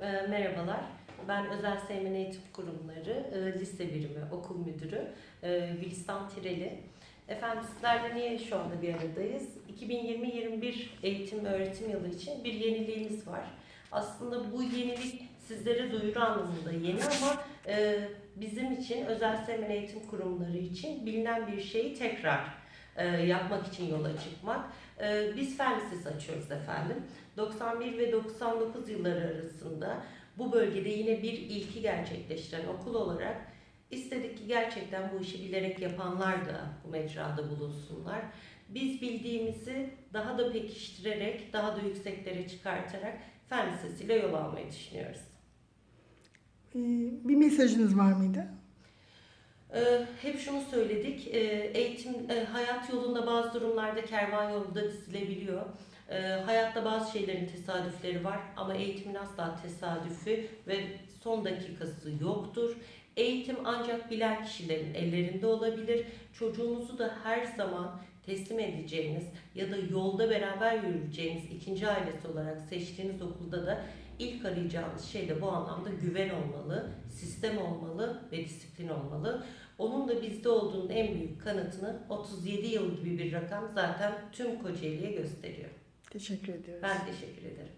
E, merhabalar. Ben Özel Seymen Eğitim Kurumları e, Lise Birimi Okul Müdürü e, Gülistan Tireli. Efendim sizlerle niye şu anda bir aradayız? 2020-21 eğitim öğretim yılı için bir yeniliğimiz var. Aslında bu yenilik sizlere duyuru anlamında yeni ama e, bizim için Özel Seymen Eğitim Kurumları için bilinen bir şeyi tekrar e, yapmak için yola çıkmak. E, biz fen lisesi açıyoruz efendim. 91 ve 99 yılları arasında bu bölgede yine bir ilki gerçekleştiren okul olarak istedik ki gerçekten bu işi bilerek yapanlar da bu mecrada bulunsunlar. Biz bildiğimizi daha da pekiştirerek, daha da yükseklere çıkartarak fen lisesiyle yol almayı düşünüyoruz. Ee, Bir mesajınız var mıydı? Ee, hep şunu söyledik, ee, eğitim, e, hayat yolunda bazı durumlarda kervan yolunda dizilebiliyor. Ee, hayatta bazı şeylerin tesadüfleri var ama eğitimin asla tesadüfü ve son dakikası yoktur. Eğitim ancak bilen kişilerin ellerinde olabilir. Çocuğunuzu da her zaman teslim edeceğiniz ya da yolda beraber yürüyeceğiniz ikinci ailesi olarak seçtiğiniz okulda da ilk arayacağınız şey de bu anlamda güven olmalı, sistem olmalı ve disiplin olmalı. Onun da bizde olduğunun en büyük kanıtını 37 yıl gibi bir rakam zaten tüm Kocaeli'ye gösteriyor. Teşekkür ediyoruz. Ben teşekkür ederim.